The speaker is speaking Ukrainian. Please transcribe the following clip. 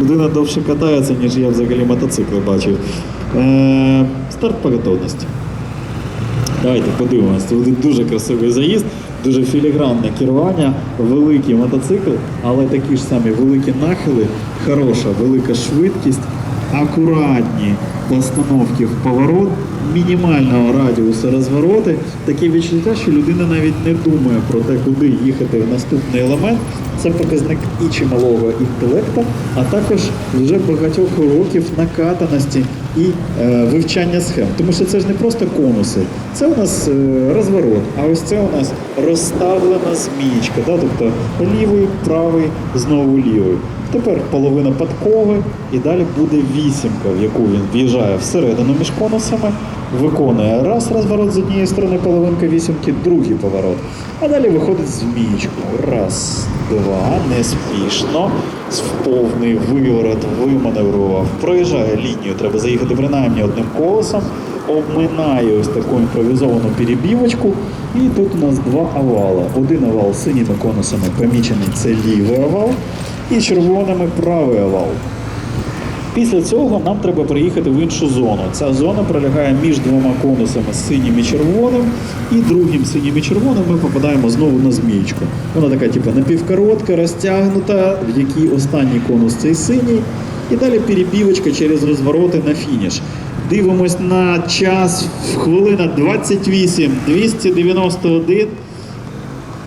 людина довше катається, ніж я взагалі мотоцикли бачив. Е, старт по готовності. Давайте подивимося. Це буде дуже красивий заїзд, дуже філігранне керування, великий мотоцикл, але такі ж самі великі нахили, хороша велика швидкість, акуратні постановки в поворот, мінімального радіусу розвороти. Таке відчуття, що людина навіть не думає про те, куди їхати в наступний елемент. Це показник і чималого інтелекту, а також вже багатьох років накатаності і е, вивчання схем. Тому що це ж не просто конуси, це у нас е, розворот, а ось це у нас розставлена змієчка, да? тобто лівий, правий, знову лівий. Тепер половина подкови і далі буде вісімка, в яку він в'їжджає всередину між конусами, виконує раз розворот з однієї сторони половинка вісімки, другий поворот. А далі виходить змієчку. Раз, два, неспішно, в повний виворот виманеврував. Проїжджає лінію, треба заїхати принаймні одним колесом, обминає ось таку імпровізовану перебівочку. І тут у нас два овала. Один овал синіми конусами помічений це лівий овал, і червоними правий овал. Після цього нам треба приїхати в іншу зону. Ця зона пролягає між двома конусами синім і червоним, і другим синім і червоним ми попадаємо знову на змієчку. Вона така, типу, напівкоротка, розтягнута, в якій останній конус цей синій, і далі перебівочка через розвороти на фініш. Дивимось на час хвилина 28, 291.